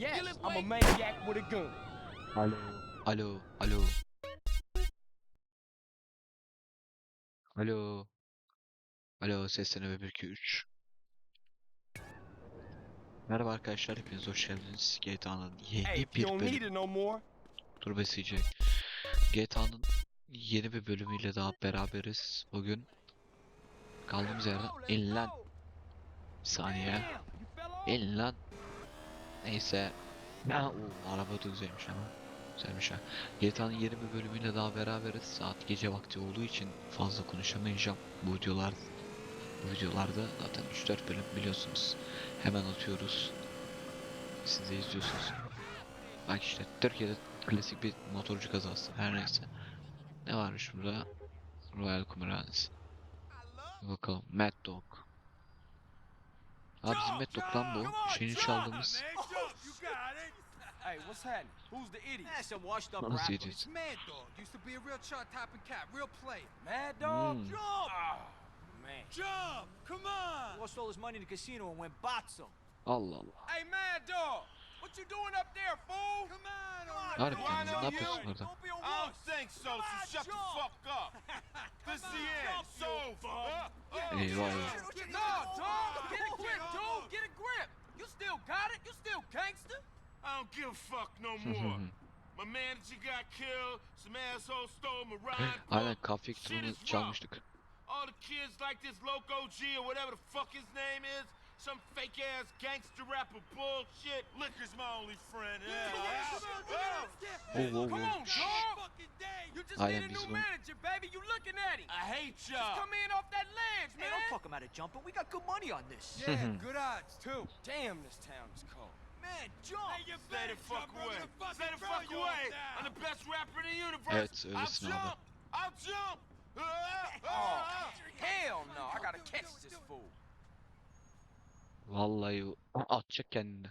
Yes, I'm a maniac with a gun. Alo. Alo, alo. Alo. Alo, seslene 1 2 3. Merhaba arkadaşlar, hepiniz hoş geldiniz. GTA'nın Hey, yeni you bir don't need bölüm. it no more. Dur besleyecek. GTA'nın yeni bir bölümüyle daha beraberiz bugün. Kaldığımız yerden in lan. Bir saniye. İn lan. Neyse. Ha, o araba da güzelmiş ama. Güzelmiş ha. GTA'nın yeni bir bölümüyle daha beraberiz. Saat gece vakti olduğu için fazla konuşamayacağım. Bu videolar bu videolarda zaten 3-4 bölüm biliyorsunuz. Hemen atıyoruz. Siz de izliyorsunuz. Bak işte Türkiye'de klasik bir motorcu kazası. Her neyse. Ne varmış burada? Royal Kumarhanesi. Bakalım. Mad Dog. Abi bizim Mad Dog lan bu. Şeyini çaldığımız. Hey, what's happening? Who's the idiot? That's some washed up Nasıl rapper. yiyeceğiz? Mad Dog used to be a real chart topping cat, real player. Mad Dog? Hmm. Jump! Oh, man. Jump! Come on! Lost all his money in the casino and went boxing. Allah Allah. Hey, Mad Dog! What you doing up there, fool? Come on, come Harbiden ne yapıyorsun orada? Don't be a I don't think so, Come so on, shut the fuck up. This is the end. So, uh, Eyvah eyvah. No, dog! Get a grip, dude! Get a grip! You still got it? You still gangster? I don't give a fuck no more. My manager got killed. Some asshole stole my ride. Aynen book. kahve Shit kitabını is rough. çalmıştık. All the kids like this Loco G or whatever the fuck his name is. Some fake ass gangster rapper bullshit. Liquor's my only friend. Yeah. Oh, oh, Come oh. on, Shh. dog! You just Aynen, need a new bunu- manager, baby. You looking at him. I hate Just y'all. come in off that ledge, man. Hey, don't talk him out of jumping. We got good money on this. Yeah, good odds, too. Damn, this town is cold. Man, jump! Stay the fuck away. Stay the fuck away. I'm the best rapper in the universe. Evet, I'll jump. I'll jump. Ah, ah, Oh, ah. hell no. I gotta catch this fool. Vallahi atacak kendini.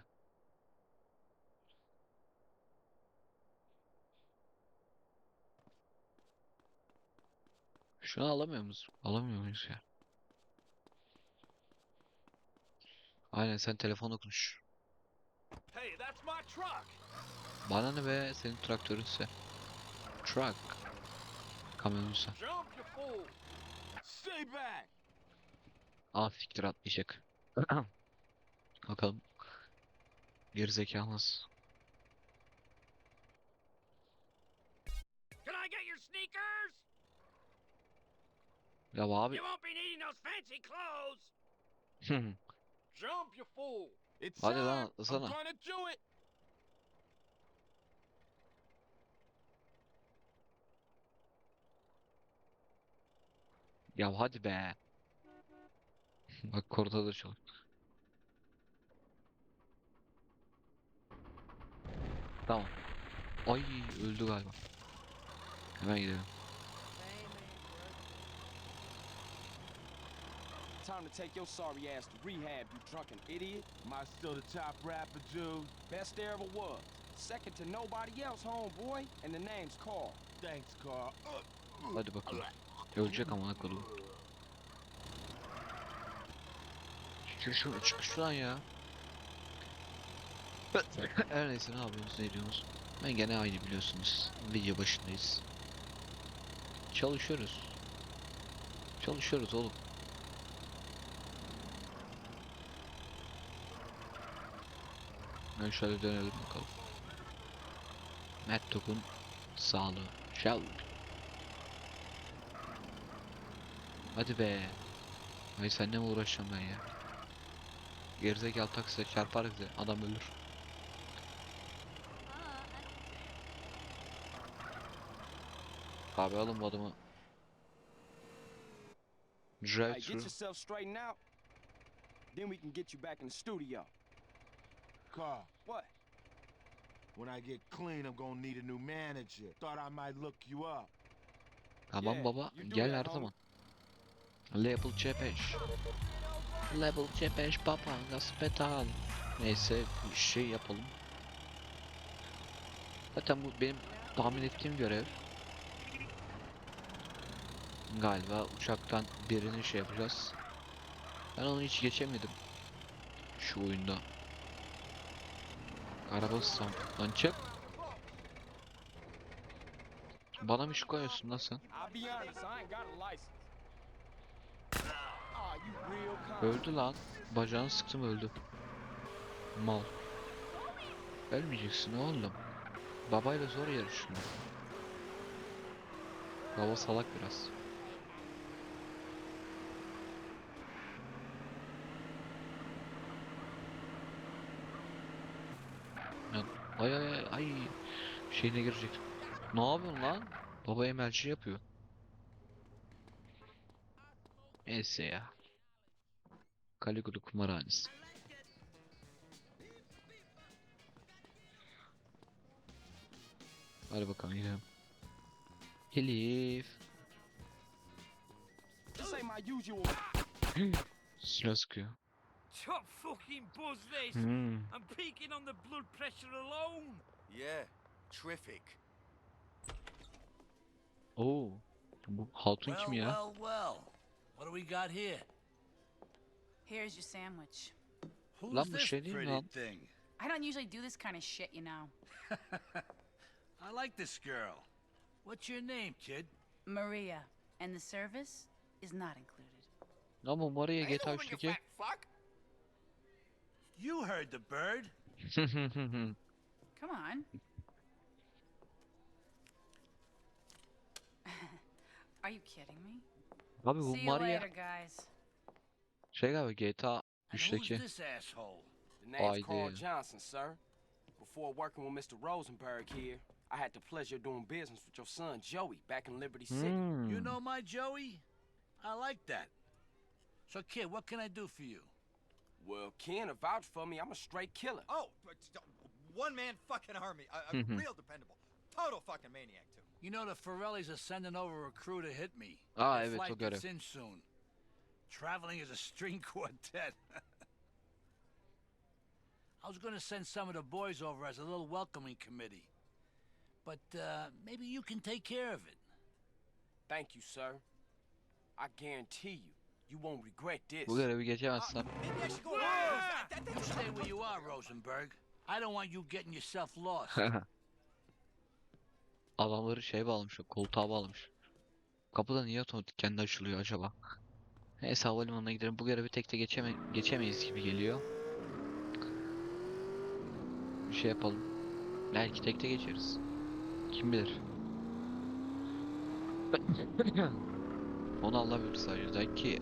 Şunu alamıyor muyuz? Alamıyor muyuz ya? Aynen sen telefonla konuş. Hey, that's my truck. Bana ne be senin traktörünse. Truck. Kamyonunsa. Aa siktir atlayacak. Bakalım. Gerizekalısın. Can I get your sneakers? Ya abi. You won't be needing those fancy clothes. Jump, you fool. It's Hadi lan atlasana. I'm gonna do it. Ya hadi be. Bak korda da çalıyor. Tamam. Ay öldü galiba. Hemen gidelim. Time to take your sorry ass to rehab, you drunken idiot. Am I still the top rapper, dude? Best there ever was. Second to nobody else, homeboy. And the name's Carl. Thanks, Carl. Hadi bakalım. Ölecek amına kodum. Çık şuradan, çık şuradan ya. Her neyse ne yapıyorsunuz, ne ediyorsunuz? Ben gene aynı biliyorsunuz. Video başındayız. Çalışıyoruz. Çalışıyoruz oğlum. Ben şöyle dönelim bakalım. Matt Dog'un sağlığı. Shall Hadi be. Ay seninle mi uğraşacağım ben ya? Gerizekalı taksiye çarpar bize. Adam ölür. Abi alın bu adamı. Drive through. yourself straightened out. Then we can get you back in the studio. Carl, What? when I get clean, I'm gonna need a new manager. Thought I might look you up. Tamam baba. Gel her zaman. Level C5. Level C5 papa. Gaspetal. Neyse bir şey yapalım. Zaten bu benim tahmin ettiğim görev. Galiba uçaktan birini şey yapacağız. Ben onu hiç geçemedim. Şu oyunda. Araba çık. Bana mı iş koyuyorsun lan sen? Öldü lan. Bacağını sıktım öldü. Mal. Ölmeyeceksin oğlum. Babayla zor yarışın. Baba salak biraz. Lan, Ay ay ay ay. Şeyine girecek. Ne yapıyorsun lan? Baba emelci yapıyor. Neyse ya. Caligula kumarhanesi. Hadi bakalım gidelim. Elif. Silah sıkıyor. Top fucking buzz this. Hmm. I'm peaking on the blood pressure alone. Yeah, terrific. Oh, halting hatun kim ya? well, well. What do we got here? Here's your sandwich. Who's Lan this şey değil mi pretty lan? thing? I don't usually do this kind of shit, you know. I like this girl. What's your name, kid? Maria, and the service is not included. Ama Maria Hey, GTA woman, you 3'teki. fat fuck. You heard the bird. Come on. Are you kidding me? Abi bu See you Maria later, guys. şey galiba GTA And who's 3'teki. this asshole? The name's Carl idea. Johnson, sir. Before working with Mr. Rosenberg here, I had the pleasure of doing business with your son Joey back in Liberty City. Hmm. You know my Joey? I like that. So, kid, what can I do for you? Well, Ken to vouch for me. I'm a straight killer. Oh, but st- one man fucking army. A, a Mhm. real dependable. Total fucking maniac, too. You know the Forellis are sending over a crew to hit me. Aa Their evet o flight görev. gets in soon. Traveling as a string quartet. I was going to send some of the boys over as a little welcoming committee. But uh, maybe you can take care of it. Thank you, sir. I guarantee you, you won't regret this. Bu görevi geçemezsem. That, You stay where you are, Rosenberg. I don't want you getting yourself lost. Adamları şey bağlamış, koltuğa bağlamış. Kapıda niye otomatik kendi açılıyor acaba? Neyse havalimanına gidelim. Bu görevi tek de geçeme geçemeyiz gibi geliyor. Bir şey yapalım. Belki tek de geçeriz. Kim bilir. Onu Allah bilir sadece. Belki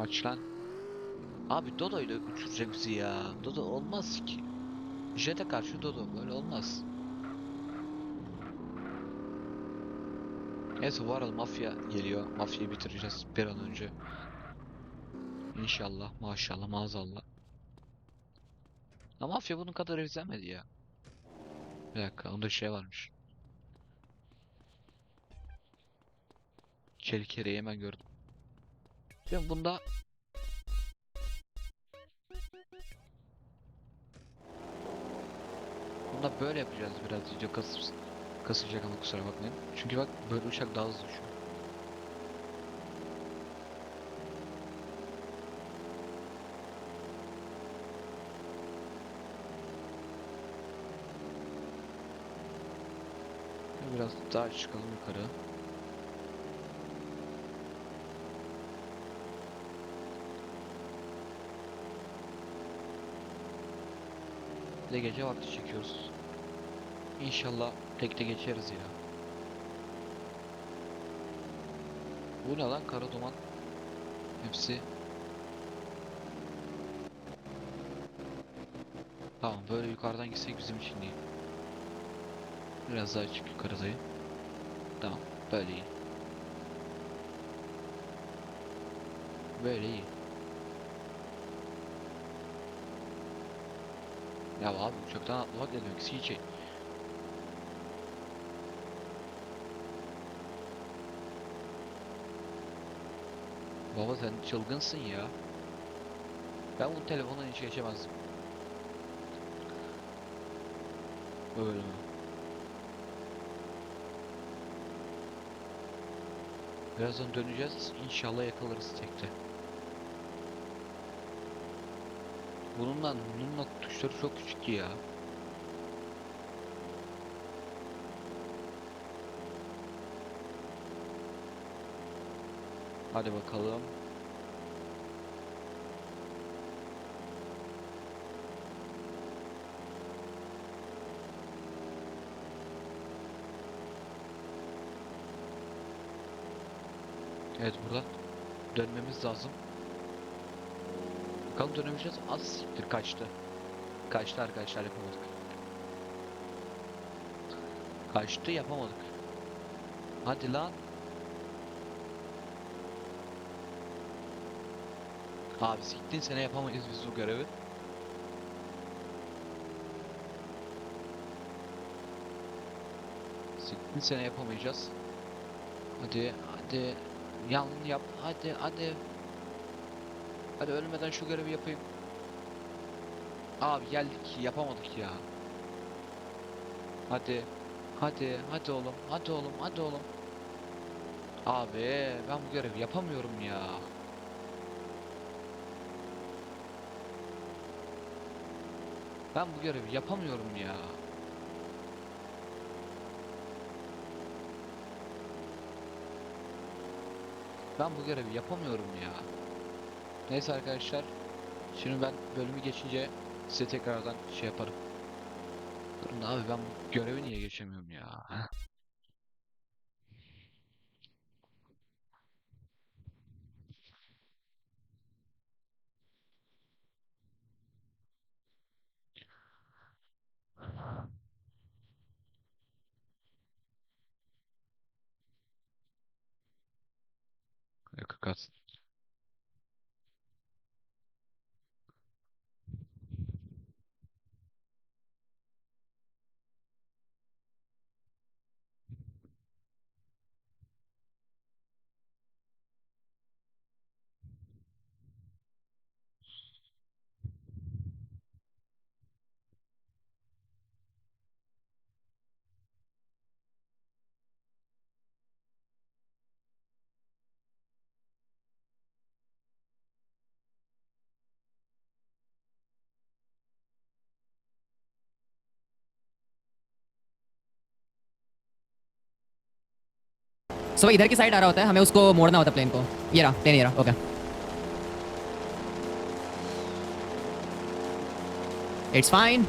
Aç lan. Abi Dodo ile uçuracak bizi ya. Dodo olmaz ki. Jet'e karşı Dodo böyle olmaz. Neyse bu arada mafya geliyor. Mafyayı bitireceğiz bir an önce. İnşallah, maşallah, maazallah. Ama mafya bunun kadar izlemedi ya. Bir dakika, onda şey varmış. Çelik hemen gördüm. Şimdi bunda Bunda böyle yapacağız biraz video kasır, kasacak ama kusura bakmayın. Çünkü bak böyle uçak daha hızlı uçuyor. Biraz daha çıkalım yukarı. De gece vakti çekiyoruz. İnşallah tekte geçeriz ya. Bu ne lan kara duman? Hepsi. Tamam böyle yukarıdan gitsek bizim için iyi. Biraz daha çık yukarıdayı. Tamam böyle iyi. Böyle iyi. Ya abi uçaktan atlamak ne demek? CJ. Baba sen çılgınsın ya. Ben bu telefondan hiç geçemezdim. Böyle mi? Birazdan döneceğiz. İnşallah yakalarız tekte. Bununla bununla tuşları çok küçük ya. Hadi bakalım. Evet buradan dönmemiz lazım. Bakalım dönebileceğiz. Az siktir kaçtı. Kaçtı arkadaşlar yapamadık. Kaçtı yapamadık. Hadi lan. Abi siktin sene yapamayız biz bu görevi. Siktin sene yapamayacağız. Hadi hadi yan yap hadi hadi. Hadi ölmeden şu görevi yapayım. Abi geldik yapamadık ya. Hadi. Hadi hadi oğlum hadi oğlum hadi oğlum. Abi ben bu görevi yapamıyorum ya. Ben bu görevi yapamıyorum ya. Ben bu görevi yapamıyorum ya. Neyse arkadaşlar. Şimdi ben bölümü geçince size tekrardan şey yaparım. Durun abi ben görevi niye geçemiyorum ya? सो इधर की साइड आ रहा होता है हमें उसको मोड़ना होता है प्लेन को। ये रहा प्लेन ये रहा ओके इट्स फाइन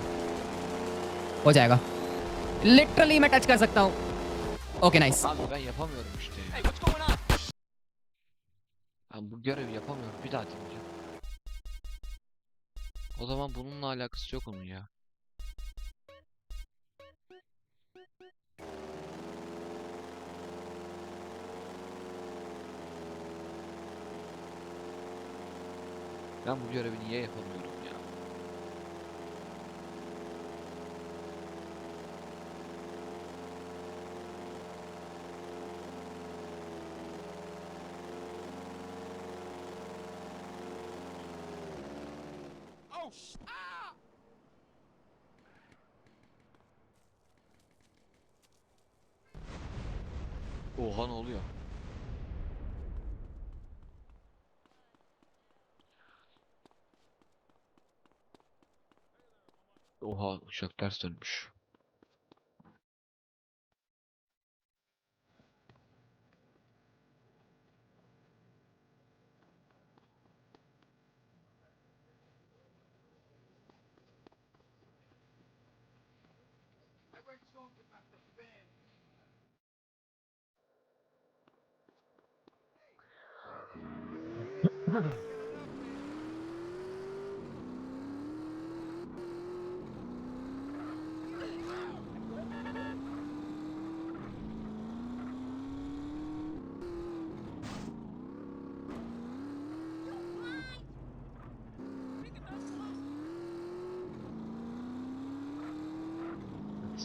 हो जाएगा। लिटरली मैं टच कर सकता हूँ। Okay nice Bu görev yapamıyorum. Bir daha deneyeceğim. O zaman bununla alakası yok onun ya. Ben bu görevi niye yapamıyorum ya? Oh, ah! Oha ne oluyor? Oha uçak ters dönmüş.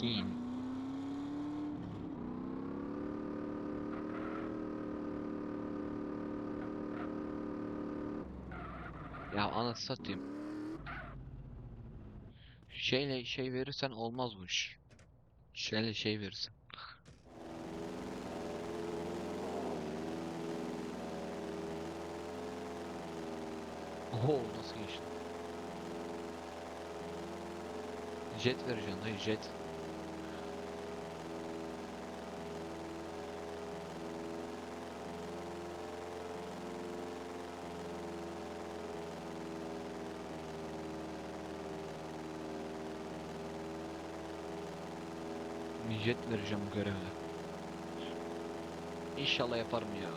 team. Ya anasını. Şeyle şey verirsen olmazmış. Şeyle şey verirsen. Oho nasıl geçti? Jet vereceğim dayı jet. Jet vereceğim bu görevde. İnşallah yaparım ya.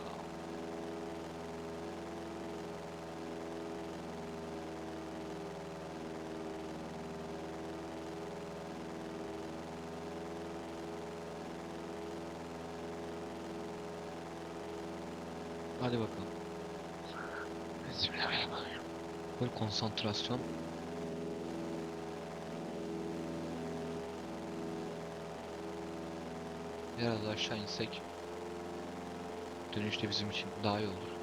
Hadi bakalım. Bismillahirrahmanirrahim. Böyle konsantrasyon. Biraz aşağı insek dönüşte bizim için daha iyi olur.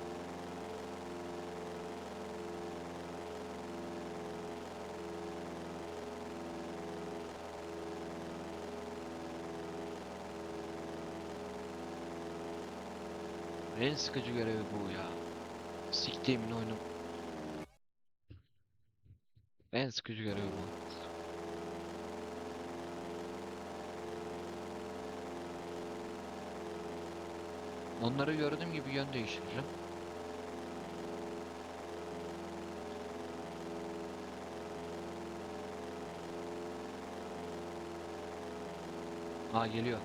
En sıkıcı görevi bu ya. Siktiğimin oyunu. En sıkıcı görevi bu. Onları gördüğüm gibi yön değiştireceğim. Aa geliyor.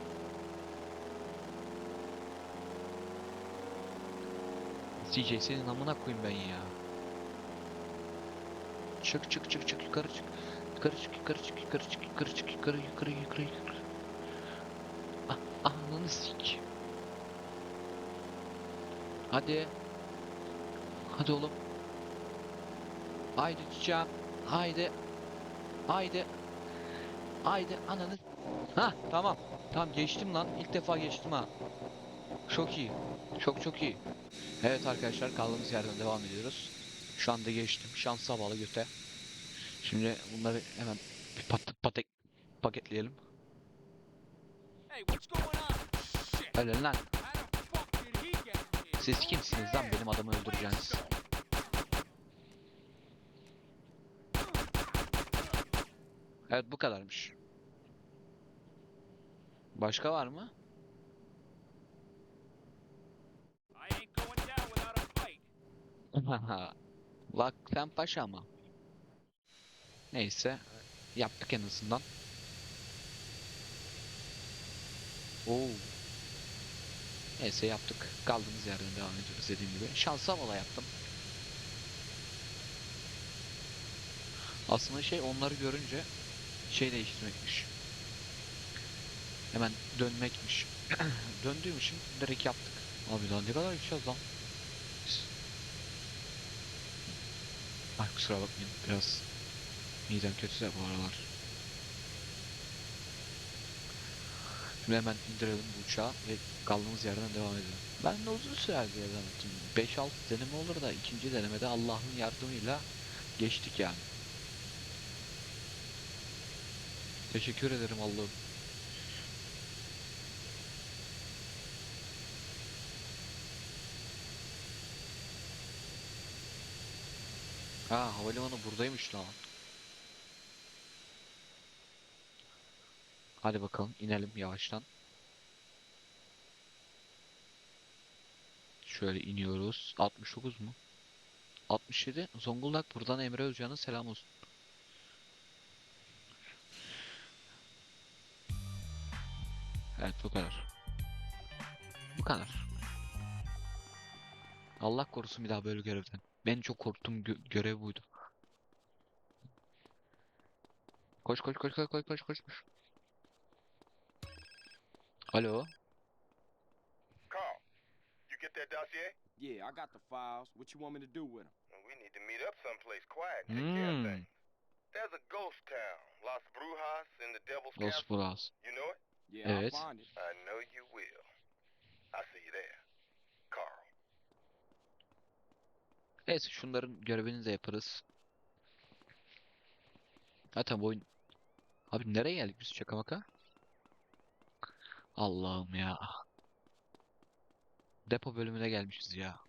CJ senin amına koyayım ben ya. Çık çık çık çık yukarı çık. Yukarı çık yukarı çık yukarı çık yukarı çık yukarı yukarı yukarı yukarı. Ah ananı sik. Hadi. Hadi oğlum. Haydi çiçeğim. Haydi. Haydi. Haydi ananı. Ha tamam. Tamam geçtim lan. İlk defa geçtim ha. Çok iyi. Çok çok iyi. Evet arkadaşlar kaldığımız yerden devam ediyoruz. Şu anda geçtim. Şansa bağlı göte. Şimdi bunları hemen bir pat patek paketleyelim. Hey, what's going on? Shit. Lan. How the fuck did he get in here? Siz kimsiniz lan benim adamı öldüreceğiniz? Evet bu kadarmış. Başka var mı? Bak sen paşa ama. Neyse. Yaptık en azından. Oo. Neyse yaptık. Kaldığımız yerden devam ediyoruz dediğim gibi. Şansa mola yaptım. Aslında şey onları görünce şey değiştirmekmiş. Hemen dönmekmiş. Döndüğüm için direkt yaptık. Abi daha ne kadar gideceğiz lan? Ay kusura bakmayın biraz midem kötü de bu aralar. Şimdi hemen indirelim bu uçağı ve kaldığımız yerden devam edelim. Ben de uzun sürer diye zannettim. 5-6 deneme olur da ikinci denemede Allah'ın yardımıyla geçtik yani. Teşekkür ederim Allah'ım. Ha havalimanı buradaymış lan. Hadi bakalım inelim yavaştan. Şöyle iniyoruz. 69 mu? 67. Zonguldak buradan Emre Özcan'a selam olsun. Evet bu kadar. Bu kadar. Allah korusun bir daha böyle görevden. Ben çok korktuğum gö- görev buydu. Koş koş koş koş koş koş koş. Alo. Carl, you get that dossier? Yeah, I got the files. What you want me to do with them? We need to meet up someplace quiet and take care of Hmm. things. There's a ghost town, Las Brujas in the Devil's Los Castle. Buras. You know it? Yeah, Evet. I'll find it. I know you will. I'll see you there. Carl. Neyse şunların görevini de yaparız. Zaten bu oyun... Abi nereye geldik biz şaka maka? Allah'ım ya. Depo bölümüne gelmişiz ya.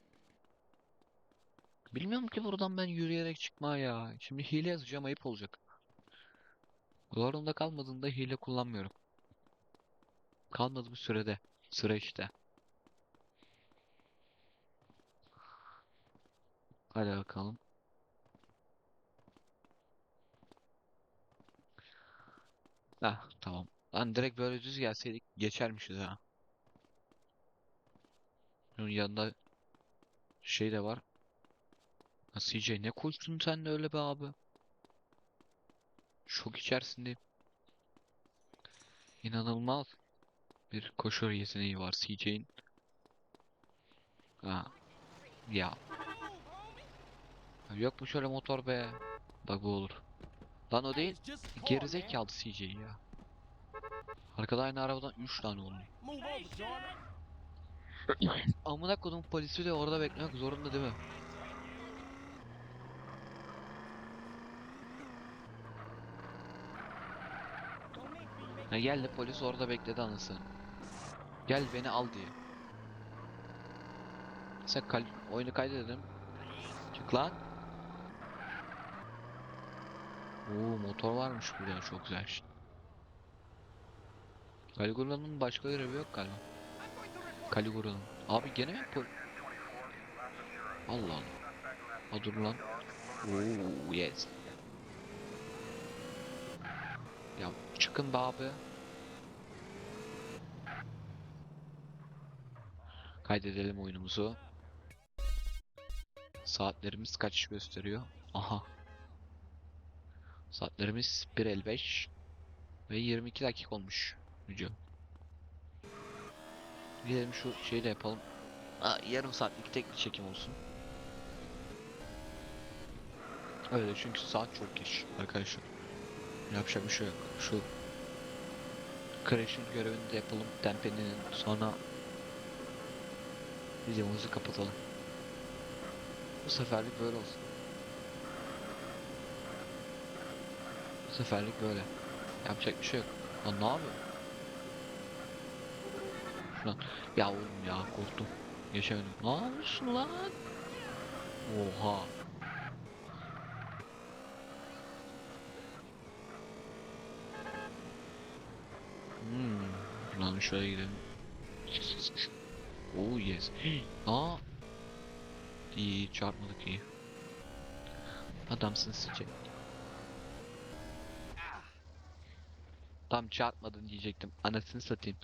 Bilmiyorum ki buradan ben yürüyerek çıkma ya. Şimdi hile yazacağım ayıp olacak. Zorunda kalmadığında hile kullanmıyorum. Kalmadığım sürede. Süre işte. Hadi bakalım. Heh, tamam. Lan direkt böyle düz gelseydik geçermişiz ha. Bunun yanında şey de var. Ha, CJ ne koştun sen de öyle be abi. Şok içerisindeyim. İnanılmaz bir koşu yeteneği var CJ'in. Ha. Ya. Yok mu şöyle motor be? Bak bu olur. Lan o değil. Gerizekalı CJ ya. Arkada aynı arabadan 3 tane oluyor. Amına kodum polisi de orada beklemek zorunda değil mi? Ha geldi polis orada bekledi anasını. Gel beni al diye. Sen kal oyunu kaydedelim. Çık lan. Oo motor varmış burada çok güzel. Caligula'nın başka görevi yok galiba. Caligula'nın. Abi gene mi pol... Allah Allah. Ha dur lan. Oo yes. Ya çıkın be abi. Kaydedelim oyunumuzu. Saatlerimiz kaç gösteriyor? Aha. Saatlerimiz 1.55 ve 22 dakika olmuş video. Gidelim şu şeyi de yapalım. Aa, yarım saatlik tek bir çekim olsun. Öyle çünkü saat çok geç arkadaşlar. Yapacak bir şey yok. Şu Crash'in görevini de yapalım. Tempe'nin sonra videomuzu kapatalım. Bu seferlik böyle olsun. Bu seferlik böyle. Yapacak bir şey yok. Lan ne yapıyor? Şuna. Ya oğlum ya korktum. Geçemedim. Ne yapıyorsun lan? Oha. Hmm. Lan şöyle gidelim. Oh yes. Aa. İyi çarpmadık iyi. Adamsın sıcak. Tam çarpmadın diyecektim. Anasını satayım.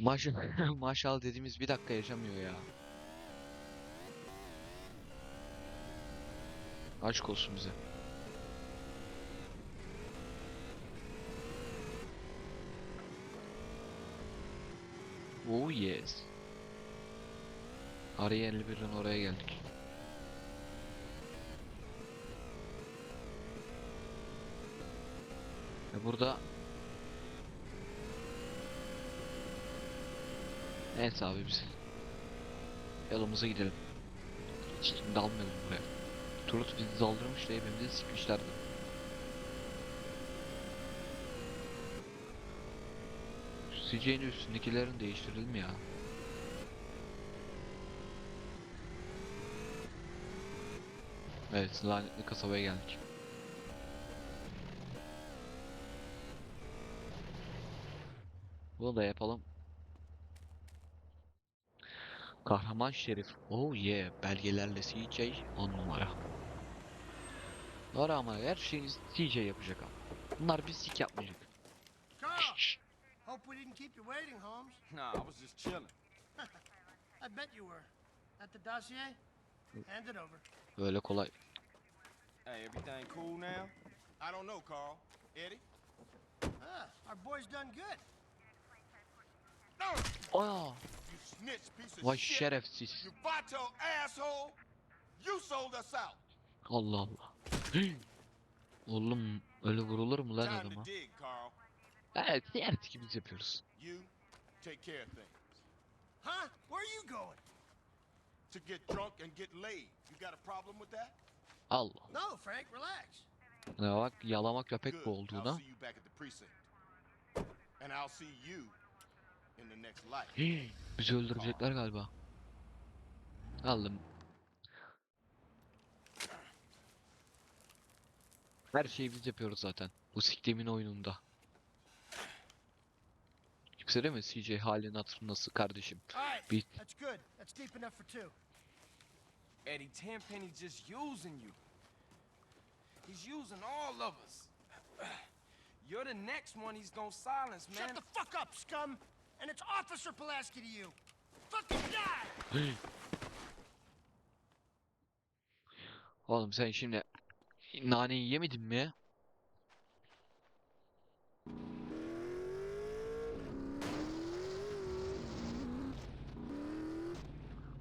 Maş maşallah dediğimiz bir dakika yaşamıyor ya. Aşk olsun bize. Oh yes. Araya 51'den oraya geldik. Ve burada Evet abi biz yolumuza gidelim. Hiç dalmayalım buraya. Turut bizi daldırmış da hepimizi sikmişlerdi. CJ'nin üstündekilerin değiştirelim mi ya? Evet, lanetli kasabaya geldik. Bunu da yapalım. Kahraman Şerif. Oh yeah. Belgelerle CJ 10 numara. Doğru ama her şeyiniz CJ yapacak abi. Bunlar bir sik yapmayacak. Hope we didn't keep you waiting, Holmes. Nah, I was just chilling. I bet you were. At the dossier? Hand it over. Böyle kolay. Hey, everything cool now? I don't know, Carl. Eddie? Ah, our boy's done good. Aa, You snitch piece of vay shit. şerefsiz. You vato asshole. You sold us out. Allah Allah. Oğlum öyle vurulur mu lan adama? Evet, diğer gibi biz yapıyoruz. You take care of things. Huh? Where are you going? To get drunk and get laid. You got a problem with that? Allah. No, Frank, relax. Ne bak yalama köpek bu I'll olduğuna. see you back at the precinct. And I'll see you Bizi öldürecekler galiba. Aldım. Her şeyi biz yapıyoruz zaten. Bu siktimin oyununda. Kimse deme CJ halin hatırı nasıl kardeşim. Bir... Eddie Tenpenny just using you. He's using all of us. You're the next one he's gonna silence, man. Shut the fuck up, scum! And it's Officer Pulaski to you. Fucking die! Oğlum sen şimdi naneyi yemedin mi?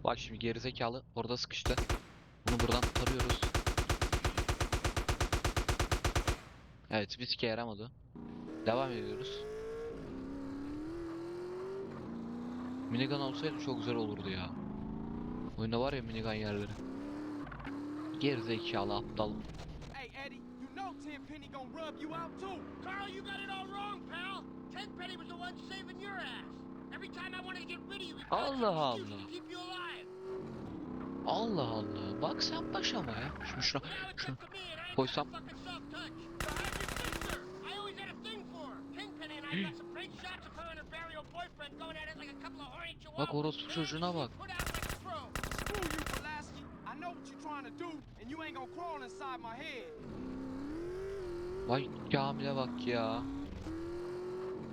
Bak şimdi gerizekalı orada sıkıştı. Bunu buradan kurtarıyoruz. Evet bir sike yaramadı. Devam ediyoruz. Minigun olsaydı çok güzel olurdu ya. Oyunda var ya minigun yerleri. Gerizekalı aptal. Hey, Eddie, you know Tenpenny gonna rub you out too. Carl, you got it all wrong, pal. Tenpenny was the one saving your ass. Every time I wanted to get rid of you, he found some Allah Allah. Allah Allah. Bak sen başama ya. Şunu şuna. Şunu. Koysam. Bak orospu çocuğuna bak. Put out like a pro. Screw you, Pulaski. I know what you're trying to do, and you ain't gonna crawl inside my head. Vay Kamil'e bak ya.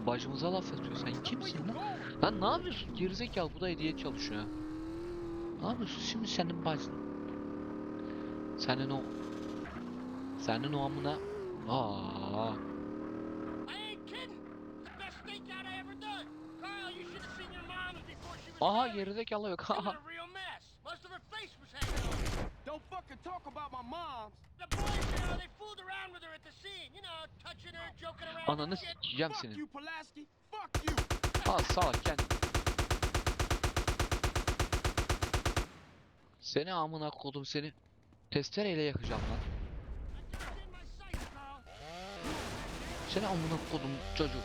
Bacımıza laf atıyor. Sen kimsin lan? Lan ne yapıyorsun? Gerizekalı bu da hediye çalışıyor. Ne yapıyorsun? Şimdi senin bacın. Senin o... Senin o amına... Aa. Face was hanging off. Don't fucking talk about my moms. The boys, you know, they fooled around with her at the scene. You know, touching her, joking around. Ananı shit. sikeceğim Fuck senin. you, Pulaski. Fuck you. Al salak gel. Seni amına kodum seni. Testereyle yakacağım lan. Seni amına kodum çocuk.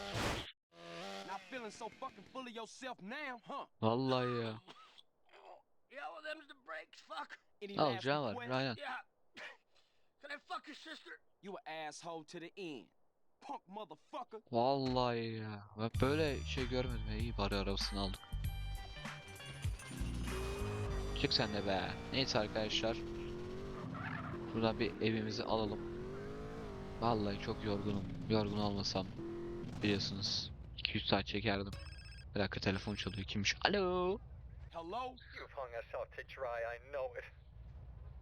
Feeling so fucking full of yourself now, huh? Vallahi ya. Yeah, well, them's the breaks. Fuck. Any var requests? Ryan. Yeah. Can I fuck your sister? You an asshole to the end. Punk motherfucker. Vallahi ya. Ben böyle şey görmedim ya. İyi bari arabasını aldık. Çık sen de be. Neyse arkadaşlar. Şuradan bir evimizi alalım. Vallahi çok yorgunum. Yorgun olmasam biliyorsunuz 200 saat çekerdim. Bir dakika telefon çalıyor. Kimmiş? Alo. Hello? You've hung us out to dry, I know it.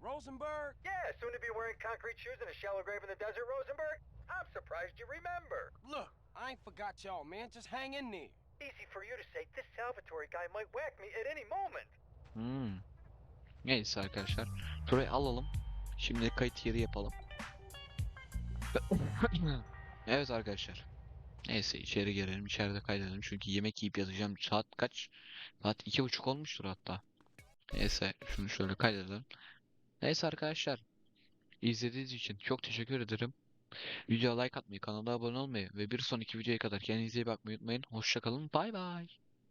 Rosenberg? Yeah, soon to be wearing concrete shoes and a shallow grave in the desert, Rosenberg? I'm surprised you remember. Look, I ain't forgot y'all, man. Just hang in there. Easy for you to say, this Salvatore guy might whack me at any moment. Hmm. Neyse arkadaşlar. Şurayı alalım. Şimdi kayıt yeri yapalım. evet arkadaşlar. Neyse içeri girelim. içeride kaydedelim. Çünkü yemek yiyip yatacağım. Saat kaç? Saat iki buçuk olmuştur hatta. Neyse şunu şöyle kaydedelim. Neyse arkadaşlar. İzlediğiniz için çok teşekkür ederim. Videoya like atmayı, kanala abone olmayı ve bir sonraki videoya kadar kendinize iyi bakmayı unutmayın. Hoşçakalın. Bay bay.